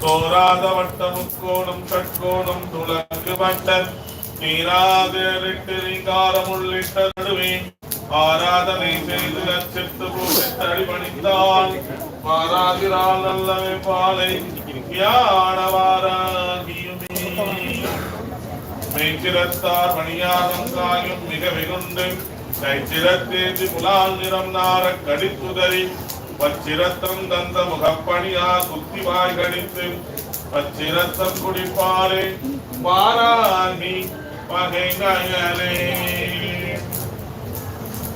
தோராத வட்ட கோணம் கட்கோணம் துளக்கு வட்டன் நீராதிரிங்காரம் உள்ளிட்ட நடுவே ஆராதனை செய்து லட்சத்து பூசித்து அடிபணிந்தால் பாராதிரால் நல்லவை பாலை ஞானவாராகியுமே மெய்ச்சிரத்தார் மணியாகம் காயும் மிக வெகுண்டு கைச்சிரத்தேதி புலால் நிறம் நார கடித்துதறி பச்சிரத்தம் தந்த முகப்பணியா குத்தி கணித்து கடித்து பச்சிரத்தம் குடிப்பாலே வாராகி பகைங்கயலே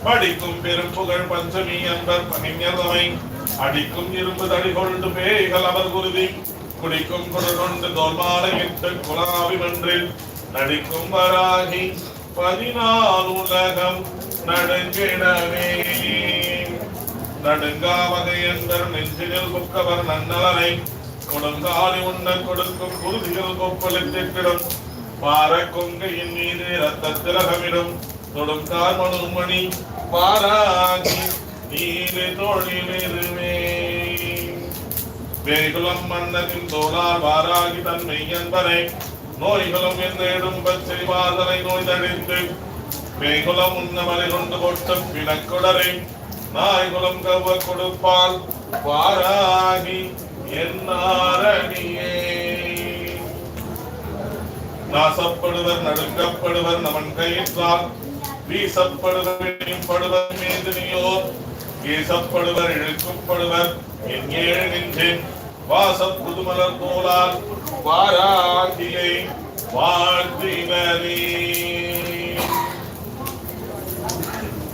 படிக்கும் பெரும்புகழ் பஞ்சமி என்பர் பகைஞர்தமை அடிக்கும் இரும்பு தடி கொண்டு பேய்கள் அவர் குருதி. குடிக்கும் குடல் கொண்டு தோல்மாலை இட்டு குலாவி மன்றில் நடிக்கும் வராகி பதினாலு உலகம் நடுங்கிடவே. நடுங்கா வகையந்தர் நெஞ்சினில் முக்கவர் நன்னலனை கொடுங்காலி உண்ண கொடுக்கும் குருதிகள் கொப்பளித்திட்டிடும் பார கொங்கையின் மீது ரத்த திலகமிடும். தொடும் கார்மணுமணி பாராகி நீரு தொழிலிருவே வேகுலம் மன்னனின் தோளார் வாராகி தன்மை என்பனை நோய்களும் என்றேடும் பச்சை வாதனை நோய் தழிந்து வேகுலம் உன்னமலை கொண்டு கொட்டும் பிணக்குடரை. நாய்குலம் கவ கொடுப்பால் வாராகி என்னாரணியே நாசப்படுவர் நடுக்கப்படுவர் நமன் கயிற்றால் வீசப்படுவர் படுவர் மேதினியோர் வீசப்படுவர் இழுக்கப்படுவர் என் ஏழு நின்றேன் வாச புதுமலர் போலால் வாராகியை வாழ்த்தினரே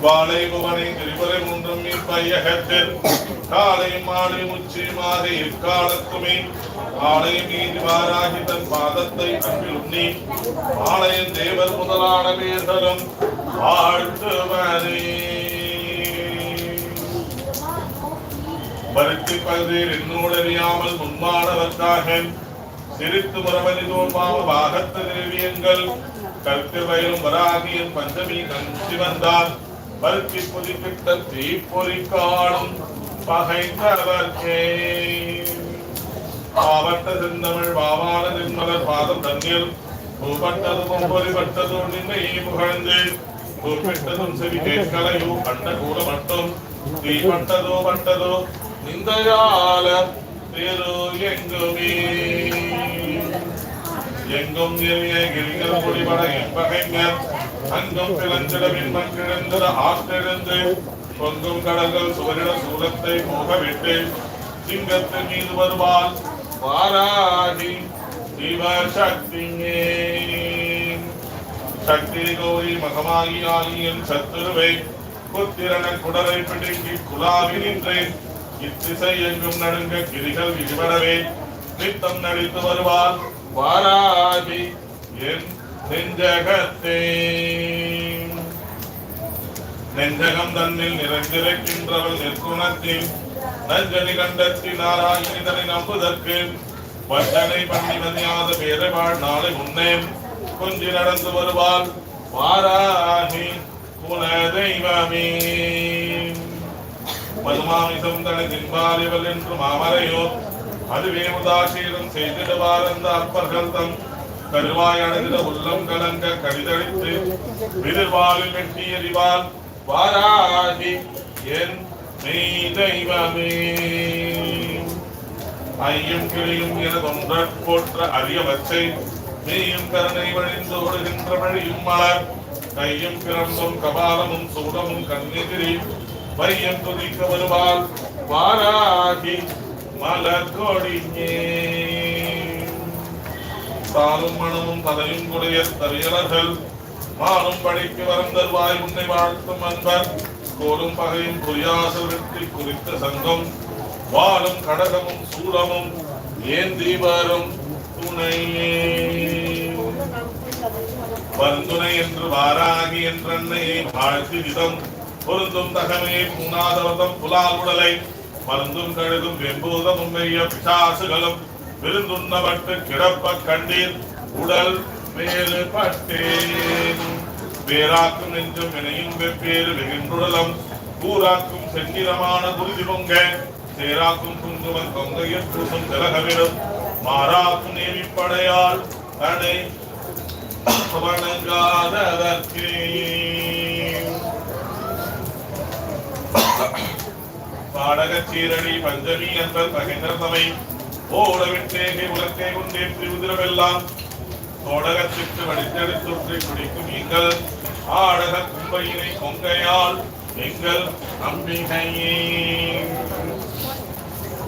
வாழை புவனை திரிபுரை மூன்றும் இப்பையகத்தில் காலை மாலை உச்சி மாறி இக்காலத்துமே ஆலயம் நீதி வாராகி தன் பாதத்தை அன்பில் உண்ணி ஆலயம் தேவர் முதலான வீரர்களும் வாழ்த்துவரே பருத்தி பகுதியில் என்னோடறியாமல் முன்மானவர்க்காக சிரித்து மரபலிதோர் தோன்பாம பாகத்து திரவியங்கள் கற்கு வயலும் வராகியும் பஞ்சமி கஞ்சி வந்தார் பருத்தி புதுப்பித்த தீப்பொறி காணும் பகைந்தவர்க்கே பாவட்ட செந்தமிழ் பாவான நின்மலர் பாதம் தண்ணீர் பூப்பட்டது பொம்பொறிப்பட்டது நின்னையே புகழ்ந்து. கூப்பிட்டதும் செவி கேட்கலையோ கண்ட கூட மட்டும். தீப்பட்டதோ பட்டதோ நிந்தையால திரு எங்குமே. எங்கும் நிறைய கிரிகள் குடிபட என்பகைஞர் அங்கும் பிளஞ்சிடவின் மண்கிழந்திர ஆற்றெழுந்து பொங்கும் கடல்கள் சுவரிட சூலத்தை போகவிட்டு சிங்கத்தின் மீது வருவாள். வாராகி சிவசக்தியே சக்தி கௌரி மகமாகி ஆகியின் சத்துருவை புத்திரன குடரை பிடுங்கி குலாவி நின்றேன் இத்திசை எங்கும் நடுங்க கிரிகள் விடுபடவே நித்தம் நடித்து வருவாள். வாராகி என் நெஞ்சகத்தே. நெஞ்சகம் தன்னில் நிறைந்திருக்கின்றவள் நிற்குணத்தில் நஞ்சனி கண்டத்தி நாராயணி நம்புதற்கு வஞ்சனை பண்ணி மதியாத பேரவாள் நாளை முன்னே கொஞ்சி நடந்து வருவாள் வாராகி குல தெய்வமே பதுமாமிசம் தனி தின்பாரிவள் என்று மாமரையோ அதுவே உதாசீனம் செய்திடுவார் அந்த அற்பர்கள் தம் கருவாய் உள்ளம் கலங்க கடிதடித்து விதிர்வாளில் வெட்டி எறிவாள் வாராகி என் மெய் தெய்வமே ஐயும் கிளியும் என தொன்ற போற்ற அரியவற்றை வச்சை மெய்யும் கருணை வழிந்து ஓடுகின்ற வழியும் மலர். கையும் பிறந்தும் கபாலமும் சூடமும் கண்ணெதிரி வையம் துதிக்க வருவாள் வாராகி மலர் கொடியே சாலும் மனமும் தலையும் கூடிய தரியலர்கள் மானும் படிக்கு வரந்தர் வாய் உன்னை வாழ்த்தும் அன்பர். கோரும் பகையும் புரியாசல் வெற்றி குறித்த சங்கம். வாழும் கடகமும் சூடமும் ஏந்தி வரும் துணையே வந்துணை என்று வாராகி என்ற அன்னையை வாழ்த்து விதம். பொருந்தும் தகமையை பூணாதவதம் புலால் உடலை. மருந்தும் கழுதும் வெம்பூதம் உண்மைய பிசாசுகளும். விருந்துண்ணப்பட்டு கிடப்ப கண்டீர் உடல் வேறு பட்டேன் வேறாக்கும் நெஞ்சும் வினையும் வெவ்வேறு வெகின்றுடலம் கூறாக்கும் செந்நிறமான குருதி பொங்க. சேராக்கும் குங்குமம் கொங்கையில் பூசும் திலகவிடும். மாறாக்கும் நேமிப்படையால் தடை வணங்காததற்கே. பாடக சீரடி பஞ்சமி என்பர் பகிர்ந்தமை ஓடவிட்டேகை உலக்கை கொண்டேற்றி உதிரவெல்லாம் தோடகத்திற்கு வடித்தெடுத்துற்றி குடிக்கும் எங்கள் ஆடக கும்பையினை கொங்கையால் எங்கள் அம்பிகையே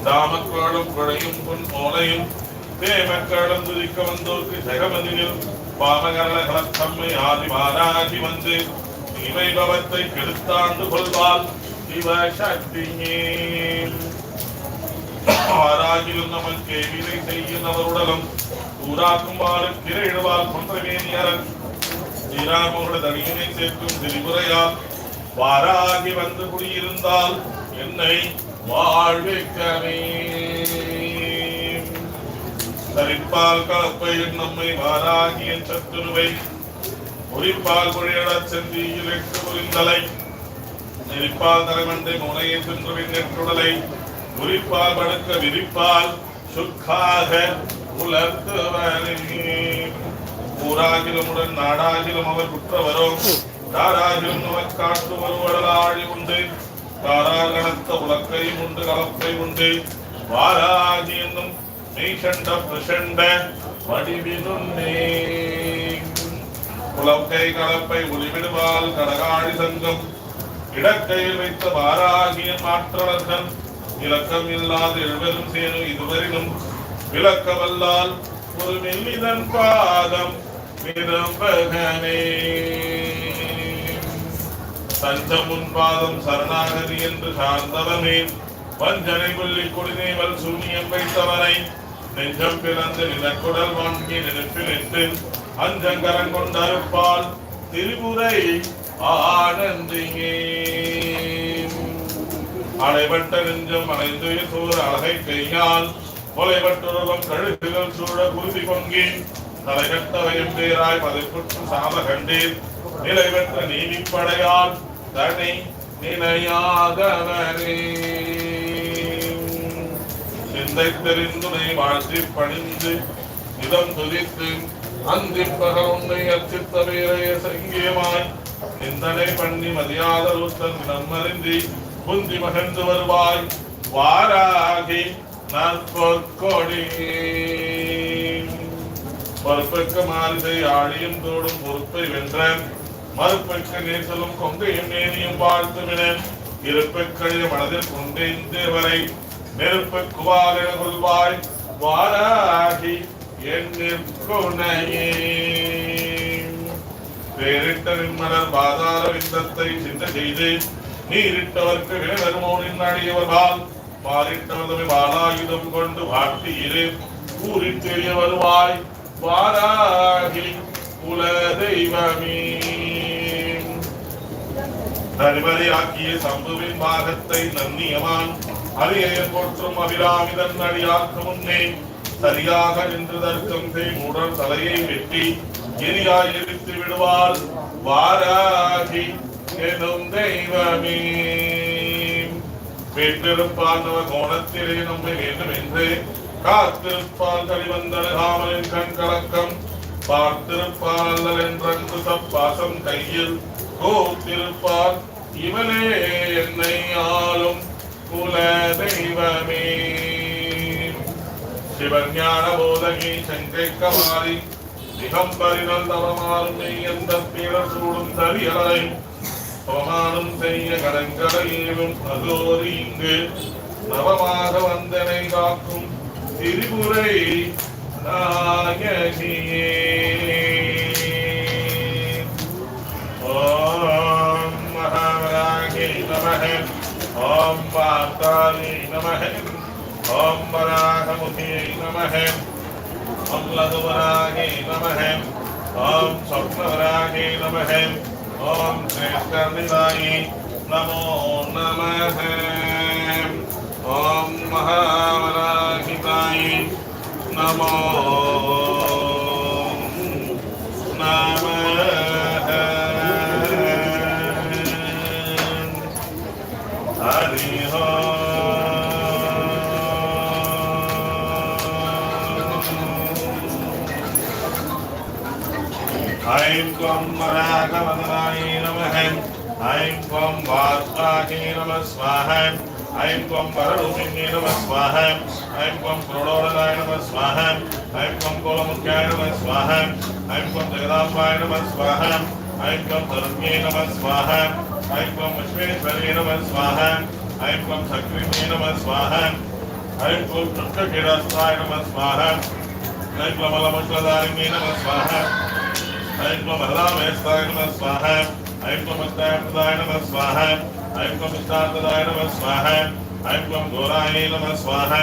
தாமக்கோளும் குழையும் பொன் ஓலையும் தேமக்களும் துதிக்க வந்தோர்க்கு ஜெகமதியில் பாமகரண ஆதி மாராகி வந்து இவை பவத்தை கெடுத்தாண்டு கொள்வாள் சிவ சக்தியே ஆராகிலும் நமக்கு வினை செய்யும் அவருடலும் ஊராக்குமாறு கிரையிடுவார் கொன்றவேணியரன் ஸ்ரீராமோட தனியினை சேர்க்கும் திரிபுரையால் வாராகி வந்து குடியிருந்தால் என்னை வாழ்விக்கவே தரிப்பால் கலப்பையில் நம்மை வாராகிய சத்துருவை உரிப்பால் குழியடச் செந்தியில் எட்டு புரிந்தலை நெரிப்பால் தலைமண்டை முனையை சென்றுவின் நெற்றுடலை உரிப்பால் படுக்க விரிப்பால் சுக்காக உலர்த்துவனே. ஊராகிலுமுடன் நாடாகிலும் அவர் குற்றவரும் தாராகிலும் அவர் காட்டு வருவடலாழி உண்டு. தாராகணத்த உலக்கை உண்டு கலப்பை உண்டு. வாராகி என்னும் மெய்சண்ட பிரசண்ட வடிவினுன்னே உலக்கை கலப்பை ஒளிவிடுவால் கடகாழி சங்கம் இடக்கையில் வைத்த வாராகிய மாற்றலர்கள் இலக்கம் இல்லாத எழுவரும் சேரும் இதுவரிலும். விளக்கவல்லால் ஒரு மெல்லிதன் பாதம் நிரம்பகனே. தஞ்சமுன் பாதம் சரணாகதி என்று சார்ந்தவனே. வஞ்சனை கொல்லி குடிநீவல் சூனியம் வைத்தவனை. நெஞ்சம் பிறந்து நிலக்குடல் வாங்கி நினைப்பிலிட்டு அஞ்சங்கரம் கொண்டருப்பால் திரிபுரை ஆனந்தியே. அடைபட்ட நெஞ்சம் அணைந்து சூழ அழகை கையால் கொலைபட்டுருவம் கழுகுகள் சூழ குருதி பொங்கி தலைகட்டவையும் பேராய் பதைப்புற்று சால கண்டீர். நிலை பெற்ற நீதிப்படையால் தனி நிலையாகவரே சிந்தை தெரிந்துனை வாழ்த்தி பணிந்து இதம் துதித்து அந்திப்பகல் உன்னை அர்ச்சித்த வீரைய சங்கியமாய். நிந்தனை பண்ணி மதியாதலுத்தன் நம்மறிந்தி புந்தி மகிழ்ந்து வருவாய். வாராகி நற்பொற்கொடி பொறுப்புக்கு மாறுதை ஆழியும் தோடும் பொறுப்பை வென்ற மறுப்புக்கு நேசலும் கொங்கையும் நேரியும் வாழ்த்துவின இருப்புக்கழிய மனதில் கொண்டேன் தேவரை நெருப்பு குவாலின கொள்வாய். வாராகி என் நிற்குணையே பேரிட்ட நின்மலர் பாதார விந்தத்தை சிந்த செய்து நீரிட்டவர்க்கு வினவருமோனின் அடியவர்கால் பாரிட்டவர்தமை பாலாயுதம் கொண்டு வாட்டியிலே கூறித் தெரிய வருவாய் வாராகி குல தெய்வமே தனிமறையாக்கிய சம்புவின் பாகத்தை நன்னியவான் அரியய போற்றும் அபிராமிதன் அடியாக்கு முன்னே சரியாக நின்று தர்க்கம் செய் மூடர் தலையை வெட்டி எரியாய் எரித்து விடுவாள். வாராகி எனும் தெய்வமே பெற்றிருப்பான் கோணத்திலே நம்மை வேண்டும் என்று காத்திருப்பால் கழிவந்தழகாமலின் கண் கலக்கம். பார்த்திருப்பால் அல்லல் என்றன்று தப்பாசம் கையில் கோத்திருப்பார். இவனே என்னை ஆளும் குல தெய்வமே. சிவஞான போதகி சங்கை கமாரி திகம்பரினல் தவமாறுமை எந்த பீடர் சூடும் தரியலை அவமானம் செய்ய கடங்கரையிலும் அதோரி இங்கு நவமாக வந்தனை காக்கும் திரிபுரை நாயகியே. ஓம் மகாவராகி நமக ஓம் பார்த்தாலி நமக ஓம் வராகமுகியை நமக ஓம் லகுவராகே நமக ஓம் சொப்னவராகே நமக. ائی نمو نم ہری مہاراجائی نمو نم ऐं त्वं मराठवदनाय नमः ऐं त्वं वात्साहे नमः स्वाहा ऐं त्वं वररूपिणे नमः स्वाहा ऐं त्वं प्रणोदनाय नमः स्वाहा ऐं त्वं कोलमुख्याय नमः स्वाहा ऐं त्वं जगदाम्बाय नमः स्वाहा ऐं त्वं तरुण्ये नमः स्वाहा ऐं त्वं विश्वेश्वरे नमः स्वाहा ऐं त्वं सक्रिये नमः स्वाहा ऐं त्वं कृष्णकिरस्ताय नमः स्वाहा ऐं त्वं अलमश्वदारिणे नमः स्वाहा ऐं त्वं हरदामेस्ताय नमः स्वाहा ऐं त्वं अत्याप्रदाय नमः स्वाहा ऐं त्वं इष्टार्थदाय नमः स्वाहा ऐं त्वं घोराय नमः स्वाहा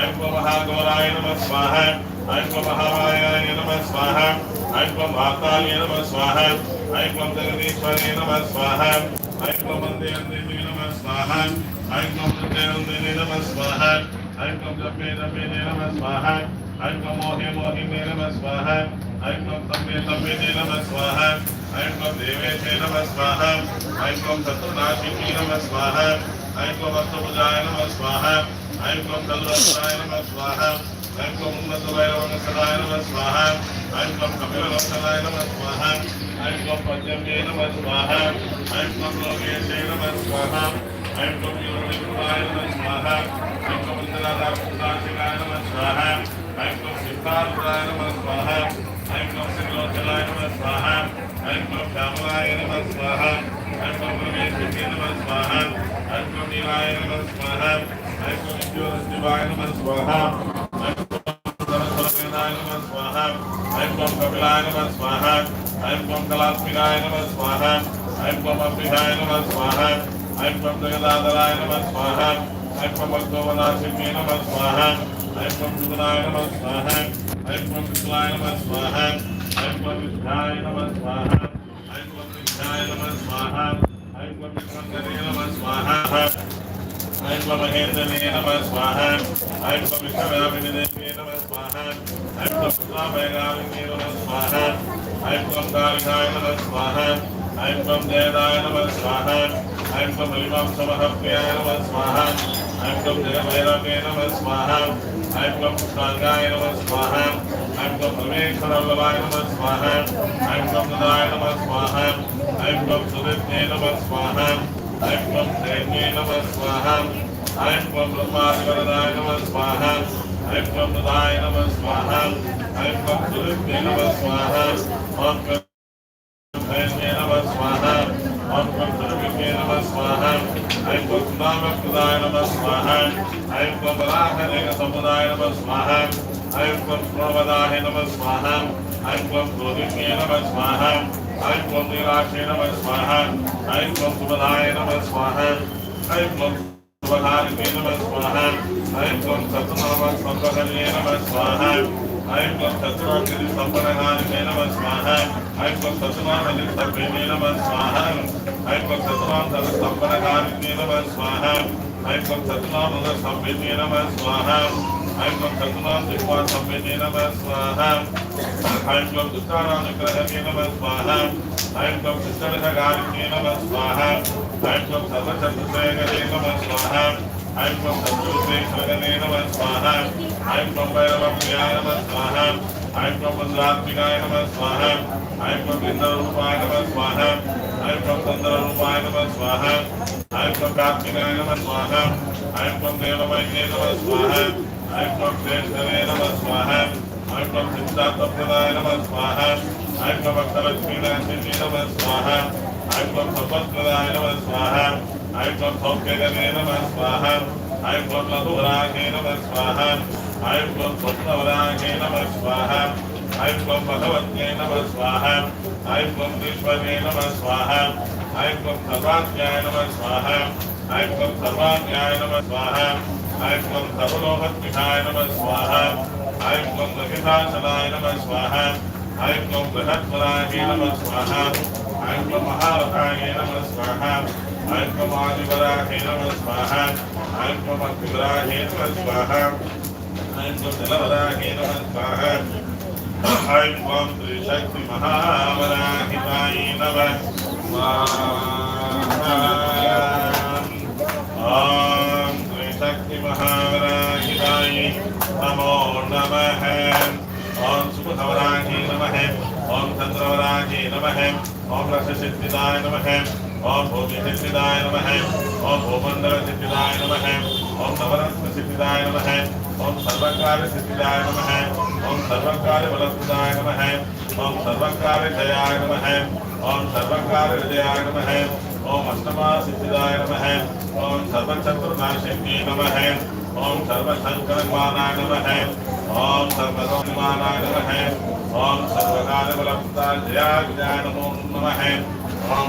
ऐं त्वं महाघोराय नमः स्वाहा ऐं त्वं महामायाय नमः स्वाहा ऐं त्वं वार्ताय नमः स्वाहा ऐं त्वं जगदीश्वरे नमः स्वाहा ऐं त्वं वन्दे वन्दे नमः स्वाहा ऐं त्वं वन्दे वन्दे नमः स्वाहा ऐं त्वं जपे जपे नमः स्वाहा ऐं त्वं मोहे मोहिने नमः स्वाहा ऐं त्वं तम्बे तम्बे नमः स्वाहा ऐं त्वं देवेशे नमः स्वाहा ऐं त्वं शत्रुनाशिनी नमः स्वाहा ऐं त्वं अस्तभुजाय नमः स्वाहा ऐं त्वं कल्वस्त्राय नमः स्वाहा ऐं त्वं उन्नतवैरवंशदाय नमः स्वाहा ऐं त्वं कपिलवंशदाय नमः स्वाहा ऐं त्वं पद्यम्ये नमः स्वाहा ऐं त्वं लोकेशे नमः स्वाहा ऐं त्वं योनिकृताय नमः स्वाहा ऐं त्वं इन्द्रदादाशिकाय नमः स्वाहा ऐं त्वं सिद्धार्थाय नमः स्वाहा ఐం ఓం శ్రీలోచనాయ నమ స్వాహ ఐం ఓం శ్యామలాయ నమ స్వాహ ఐం ఓం రమేశ్వరి నమ స్వాహ ఐం ఓం నీలాయ నమ స్వాహ ఐం ఓం విద్యోశివాయ నమ స్వాహ ఐం ఓం కపిలాయ నమ స్వాహ ఐం ఓం కళాత్మికాయ నమ స్వాహ ఐం ఓం అభిధాయ నమ స్వాహ ఐం ఓం జగదాధరాయ నమ స్వాహ ఐం ఓం భక్తోపదాశివే నమ స్వాహ ఐం ఓం సుగుణాయ నమ స్వాహ ऐं त्वं सुगुणाय नमः स्वाहा ऐं त्वं विष्णुवाय नमः स्वाहा ऐं त्वं विष्णाय नमः स्वाहा ऐं त्वं विष्णाय नमः स्वाहा ऐं त्वं विष्णुवन्दने नमः स्वाहा ऐं त्वं महेन्द्रने नमः स्वाहा ऐं त्वं विश्वव्यापिनिदेवे नमः स्वाहा ऐं त्वं पुत्राभयगामिने नमः स्वाहा ऐं त्वं कालिकाय नमः स्वाहा ऐं त्वं जयदाय नमः स्वाहा ऐं त्वं हरिमां समहप्रियाय नमः स्वाहा ऐं त्वं जगभैरवे नमः स्वाहा ఐం గం ఖాంగాయ నమ స్వాహ ఐం గం పరమేశ్వరవలాయ నమ స్వాహ ఐం గం నదాయ నమ స్వాహ ఐం గం సురజ్ఞే నమ స్వాహ ఐం గం ధైర్యే నమ స్వాహ ఐం గం బ్రహ్మాధిపరదాయ నమ స్వాహ ఐం గం నదాయ నమ స్వాహ ఐం గం సురజ్ఞే నమ స్వాహ ఓం గం ధైర్యే నమ స్వాహ ఓం గం సురజ్ఞే నమ స్వాహ I am from Sumadaya Namaswaha. I am from Sumadaya Namaswaha. I am from Sumadaya Namaswaha. I am from Sumadaya Namaswaha. I am from Satana Namaswaha. I am from Sumadaya Namaswaha. స్వాహ ఐ సర్వచంద్రశేఖరే నమ స్వాహ I'm from the Jose Kalanera and Swaham. I'm from Bayama Piyana and Swaham. I'm from Punjab Pigayana and Swaham. I'm from Bindaru Pana and Swaham. I'm from Bandaru Pana and Swaham. I'm from Kapigayana and Swaham. I'm from Bayama Pigayana and Swaham. I'm from Bayama and Swaham. I'm from Sintata Pilayana and Swaham. I'm from ఐం క్లం సౌఖ్యగమే నమ స్వాహ ఐం క్లం లఘువరాగే నమ స్వాహ ఐం క్లం స్వప్నవరాగే నమ స్వాహ ఐం క్లం భగవత్యే నమ స్వాహ ఐం క్లం ఈశ్వరే నమ స్వాహ ఐం మహారథాయ నమ స్వాహ أنكم عاجبراهين مصباحا أنكم أكبراهين مصباحا أنكم دلبراهين مصباحا أنكم ترشكت مهابراهين مصباحا أنكم ترشكت مهابراهين نمو نمه أنكم سبحبراهين نمه أنكم تندربراهين نمه أنكم رسسدتداي نمه स्वाहा ॐ त्रिशक्ति महावराहिताय नमो नमः ओम सुखवराजी नमः ओम चंद्रवराजी नमः ओम रससिद्धिदाय नमः ओम भूमिसिद्धिदाय नमः ओम भूमण्डलसिद्धिदाय नमः ओम नवरत्नसिद्धिदाय नमः ओम सर्वकार्यसिद्धिदाय नमः ओम सर्वकार्यबलप्रदाय नमः ओम सर्वकार्यजयाय नमः ओम सर्वकार्यविजयाय नमः ओम अष्टमासिद्धिदाय नमः ओम सर्वचतुर्नाशिन्ये नमः ओम सर्वशङ्करमानाय नमः ओम सर्वसंमानाय नमः ओम सर्वकार्यबलप्रदाय नमो नमः ओम